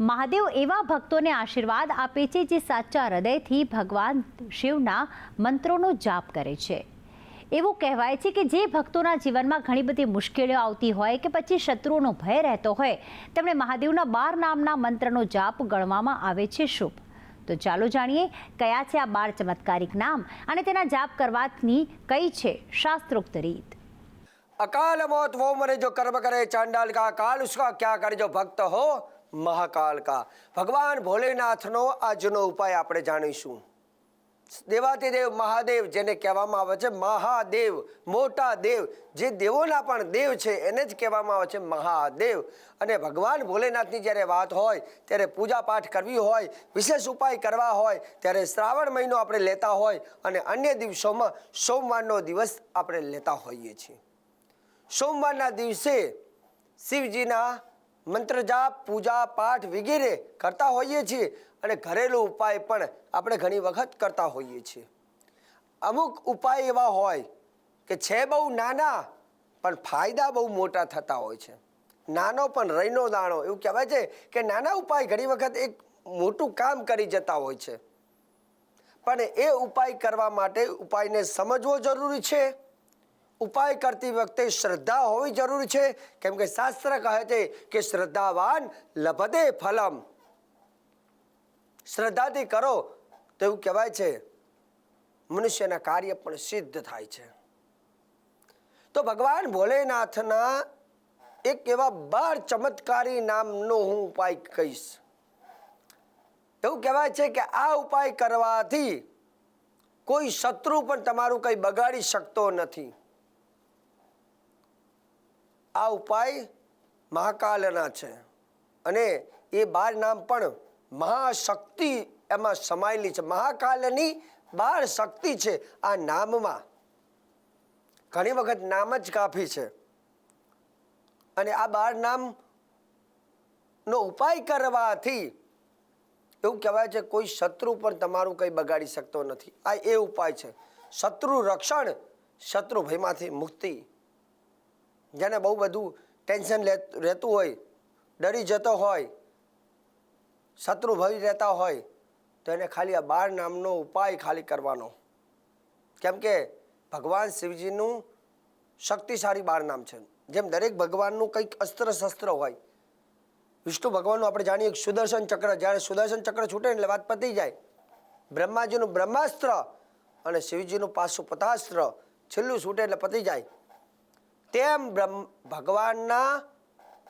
મહાદેવ એવા ભક્તોને આશીર્વાદ આપે છે જે સાચા હૃદયથી ભગવાન શિવના મંત્રોનો જાપ કરે છે. એવું કહેવાય છે કે જે ભક્તોના જીવનમાં ઘણી બધી મુશ્કેલીઓ આવતી હોય કે પછી શત્રુઓનો ભય રહેતો હોય તેમણે મહાદેવના બાર નામના મંત્રનો જાપ ગણવામાં આવે છે શુભ. તો ચાલો જાણીએ કયા છે આ બાર ચમત્કારિક નામ અને તેના જાપ કરવાની કઈ છે શાસ્ત્રોક્ત રીત. અકાલ મોત વો મને જો કર્મ કરે ચાંડાલ કા કાલ ઉસકા ક્યા કરે જો ભક્ત હો? મહાકાલ કા. ભગવાન ભોલેનાથનો આજનો ઉપાય આપણે જાણીશું. દેવાતિદેવ મહાદેવ જેને કહેવામાં આવે છે મહાદેવ, મોટા દેવ, જે દેવોના પણ દેવ છે એને જ કહેવામાં આવે છે મહાદેવ. અને ભગવાન ભોલેનાથની જ્યારે વાત હોય, ત્યારે પૂજા પાઠ કરવી હોય, વિશેષ ઉપાય કરવા હોય, ત્યારે શ્રાવણ મહિનો આપણે લેતા હોય અને અન્ય દિવસોમાં સોમવારનો દિવસ આપણે લેતા હોઈએ છીએ. સોમવારના દિવસે શિવજીના મંત્ર જાપ, પૂજા પાઠ વગેરે કરતા હોઈએ છીએ અને ઘરેલું ઉપાય પણ આપણે ઘણી વખત કરતા હોઈએ છીએ. અમુક ઉપાય એવા હોય કે છે બહુ નાના, પણ ફાયદા બહુ મોટા થતા હોય છે. નાનો પણ રહીનો દાણો, એવું કહેવાય છે કે નાના ઉપાય ઘણી વખત એક મોટું કામ કરી જતા હોય છે. પણ એ ઉપાય કરવા માટે ઉપાયને સમજવો જરૂરી છે. ઉપાય કરતી વખતે શ્રદ્ધા હોવી જરૂરી છે. કેમ કે શાસ્ત્ર કહે છે કે શ્રદ્ધાવાન લભદે ફલમ. શ્રદ્ધાથી કરો તો એવું કહેવાય છે, મનુષ્યના કાર્ય પણ સિદ્ધ થાય છે. તો ભગવાન ભોલેનાથના એક એવા બાર ચમત્કારી નામનો હું ઉપાય કહીશ. એવું કહેવાય છે કે આ ઉપાય કરવાથી કોઈ શત્રુ પણ તમારું કંઈ બગાડી શકતો નથી. આ ઉપાય મહાકાલના છે. અને એ બાર નામ પણ મહાશક્તિ એમાં સમાયેલી છે. મહાકાલની બાર શક્તિ છે આ નામમાં. ઘણી વખત નામ જ કાફી છે. અને આ બાર નામ નો ઉપાય કરવાથી એવું કહેવાય છે કોઈ શત્રુ પણ તમારું કંઈ બગાડી શકતો નથી. આ એ ઉપાય છે. શત્રુ રક્ષણ, શત્રુ ભયમાંથી મુક્તિ. જેને બહુ બધું ટેન્શન રહેતું હોય, ડરી જતો હોય, શત્રુ ભય રહેતા હોય, તો એને ખાલી આ બાર નામનો ઉપાય ખાલી કરવાનો. કેમ કે ભગવાન શિવજીનું શક્તિશાળી બાર નામ છે. જેમ દરેક ભગવાનનું કંઈક અસ્ત્ર શસ્ત્ર હોય. વિષ્ણુ ભગવાનનું આપણે જાણીએ સુદર્શન ચક્ર, જ્યારે સુદર્શન ચક્ર છૂટે એટલે વાત પતી જાય. બ્રહ્માજીનું બ્રહ્માસ્ત્ર અને શિવજીનું પાસુ પતાસ્ત્ર છેલ્લું છૂટે એટલે પતી જાય. તેમ બ્રહ્મ, ભગવાનના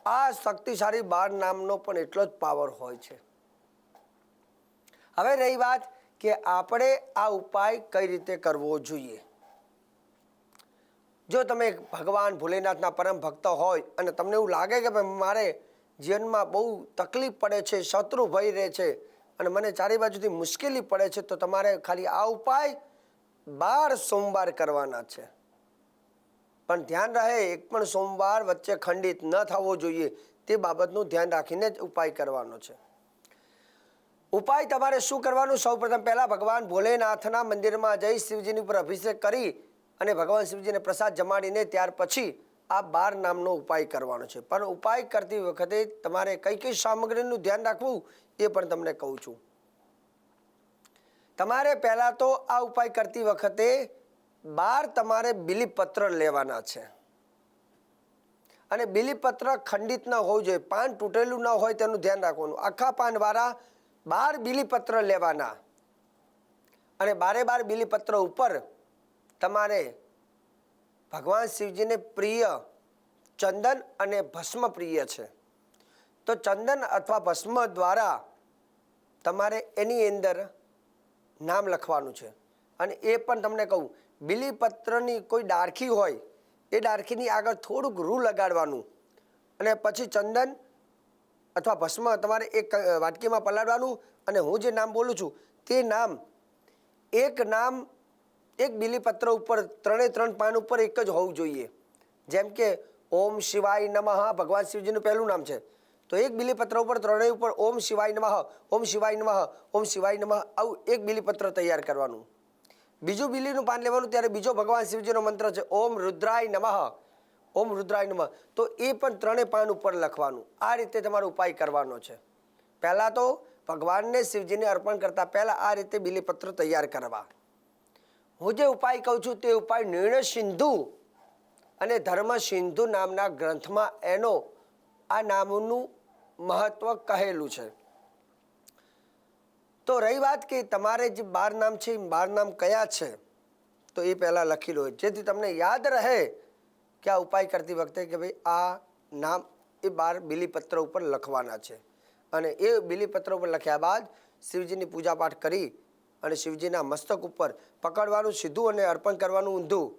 આ શક્તિશાળી બાર નામનો પણ એટલો જ પાવર હોય છે. હવે રહી વાત કે આપણે આ ઉપાય કઈ રીતે કરવો જોઈએ? જો તમે ભગવાન ભોલેનાથના પરમ ભક્ત હોય અને તમને એવું લાગે કે ભાઈ મારે જીવનમાં બહુ તકલીફ પડે છે, શત્રુ ભય રહે છે અને મને ચારે બાજુથી મુશ્કેલી પડે છે, તો તમારે ખાલી આ ઉપાય બાર સોમવાર કરવાના છે. પણ ધ્યાન રહે, એક પણ સોમવાર વચ્ચે ખંડિત ન થવો જોઈએ, તે બાબતનું ધ્યાન રાખીને જ ઉપાય કરવાનો છે. ઉપાય તમારે શું કરવાનું? સૌપ્રથમ પહેલાં ભગવાન ભોલેનાથના મંદિરમાં જઈ શિવજીની ઉપર અભિષેક કરી અને ભગવાન શિવજીને પ્રસાદ જમાડીને ત્યાર પછી આ બાર નામનો ઉપાય કરવાનો છે. પણ ઉપાય કરતી વખતે તમારે કઈ કઈ સામગ્રીનું ધ્યાન રાખવું એ પણ તમને કહું છું. તમારે પહેલાં તો આ ઉપાય કરતી વખતે બાર તમારે બિલીપત્ર લેવાના છે. અને બિલીપત્ર ખંડિત ન હોવું જોઈએ. પાન તૂટેલું ન હોય તેનું ધ્યાન રાખવાનું. આખા પાનવાળા બાર બિલીપત્ર લેવાના. અને બારે બાર બિલીપત્ર ઉપર તમારે ભગવાન શિવજીને પ્રિય ચંદન અને ભસ્મ પ્રિય છે. તો ચંદન અથવા ભસ્મ દ્વારા તમારે એની અંદર નામ લખવાનું છે. અને એ પણ તમને કહું બિલીપત્રની કોઈ ડાળખી હોય, એ ડાળખીની આગળ થોડુંક રૂ લગાડવાનું. અને પછી ચંદન અથવા ભસ્મ તમારે એક વાટકીમાં પલાળવાનું અને હું જે નામ બોલું છું તે નામ, એક નામ, એક બિલીપત્ર ઉપર ત્રણે ત્રણ પાન ઉપર એક જ હોવું જોઈએ. જેમ કે, ઓમ શિવાય નમઃ, ભગવાન શિવજીનું પહેલું નામ છે. તો એક બિલીપત્ર ઉપર ત્રણેય ઉપર ઓમ શિવાય નમઃ, ઓમ શિવાય નમઃ, ઓમ શિવાય નમઃ આવું એક બિલીપત્ર તૈયાર કરવાનું. બીજું બિલીનું પાન લેવાનું ત્યારે બીજો ભગવાન શિવજીનો મંત્ર છે, ઓમ રુદ્રાય નમઃ. ઓમ રુદ્રાય નમઃ. તો એ પણ ત્રણેય પાન ઉપર લખવાનું. આ રીતે તમારો ઉપાય કરવાનો છે. પહેલાં તો ભગવાનને શિવજીને અર્પણ કરતાં પહેલાં આ રીતે બિલીપત્ર તૈયાર કરવા. હું જે ઉપાય કહું છું તે ઉપાય નિર્ણય સિંધુ અને ધર્મ સિંધુ નામના ગ્રંથમાં એનો આ નામનું મહત્ત્વ કહેલું છે. તો રહી વાત કે તમારે જે બાર નામ છે એ બાર નામ કયા છે? તો એ પહેલાં લખી લો. જેથી તમને યાદ રહે કે આ ઉપાય કરતી વખતે કે ભાઈ આ નામ એ બાર બિલીપત્ર ઉપર લખવાના છે. અને એ બિલીપત્ર ઉપર લખ્યા બાદ શિવજીની પૂજાપાઠ કરી અને શિવજીના મસ્તક ઉપર પકડવાનું સીધું અને અર્પણ કરવાનું ઊંધું,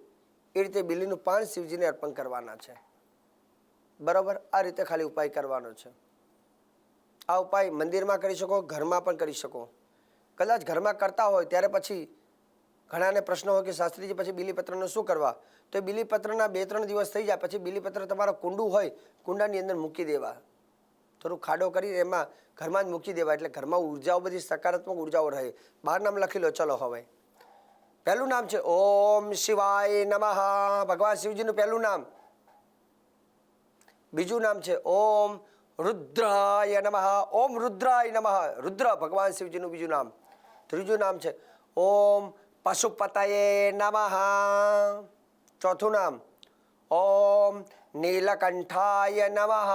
એ રીતે બિલીનું પાન શિવજીને અર્પણ કરવાના છે. બરાબર? આ રીતે ખાલી ઉપાય કરવાનો છે. આ ઉપાય મંદિરમાં કરી શકો, ઘરમાં પણ કરી શકો. કદાચ ઘરમાં કરતા હોય, ત્યારે પછી ઘણાને પ્રશ્ન હોય કે શાસ્ત્રીજી પછી બિલીપત્રનો શું કરવા? તો એ બિલીપત્રના બે ત્રણ દિવસ થઈ જાય, પછી બિલીપત્ર તમારા કુંડું હોય, કુંડાની અંદર મૂકી દેવા. થોડું ખાડો કરી એમાં ઘરમાં જ મૂકી દેવા, એટલે ઘરમાં ઉર્જાઓ બધી સકારાત્મક ઉર્જાઓ રહે. બહાર નામ લખી લો, ચલો હવે. પહેલું નામ છે, ઓમ શિવાય નમઃ. ભગવાન શિવજીનું પહેલું નામ. બીજું નામ છે, ઓમ રુદ્રાય નમઃ. ઓમ રુદ્રાય નમઃ. રુદ્ર, ભગવાન શિવજીનું બીજું નામ. ત્રીજું નામ છે, ઓમ પશુપતયે નમઃ. ચોથું નામ, ઓમ નીલકંઠાય નમઃ.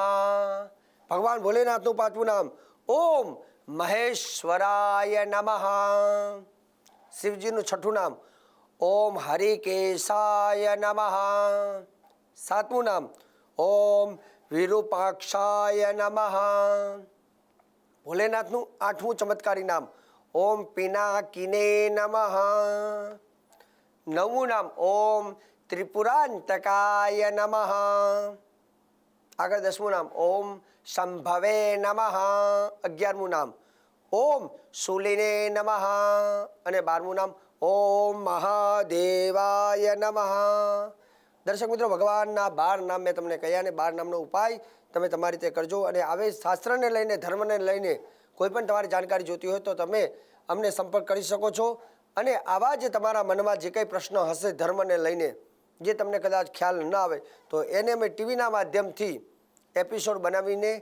ભગવાન ભોલેનાથનું પાંચમું નામ, ઓમ મહેશ્વરાય નમઃ. શિવજીનું છઠ્ઠું નામ, ઓમ હરિકેશાય નમઃ. સાતમું નામ, ઓમ વિરૂપાક્ષાય નમઃ. ભોલેનાથનું આઠમું ચમત્કારી નામ. ઓમ પિનાકિને નમઃ. નવમું નામ. ઓમ ત્રિપુરાંતકાય નમઃ. આગળ દસમું નામ. ઓમ સંભવે નમઃ. અગિયારમું નામ. ઓમ સુલિને નમઃ. અને બારમું નામ. ઓમ મહાદેવાય નમઃ. દર્શક મિત્રો, ભગવાનના બાર નામ મેં તમને કહ્યા અને બાર નામનો ઉપાય તમે તમારી રીતે કરજો અને આવે શાસ્ત્રને લઈને, ધર્મને લઈને કોઈ પણ તમારી જાણકારી જોતી હોય તો તમે અમને સંપર્ક કરી શકો છો. અને આવા જે તમારા મનમાં જે કંઈ પ્રશ્ન હશે ધર્મને લઈને, જે તમને કદાચ ખ્યાલ ન આવે, તો એને અમે ટીવીના માધ્યમથી એપિસોડ બનાવીને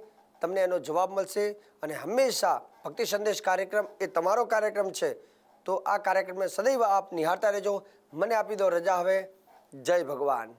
તમને એનો જવાબ મળશે. અને હંમેશા ભક્તિ સંદેશ કાર્યક્રમ એ તમારો કાર્યક્રમ છે. તો આ કાર્યક્રમને સદૈવ આપ નિહાળતા રહેજો. મને આપી દો રજા હવે. જય ભગવાન.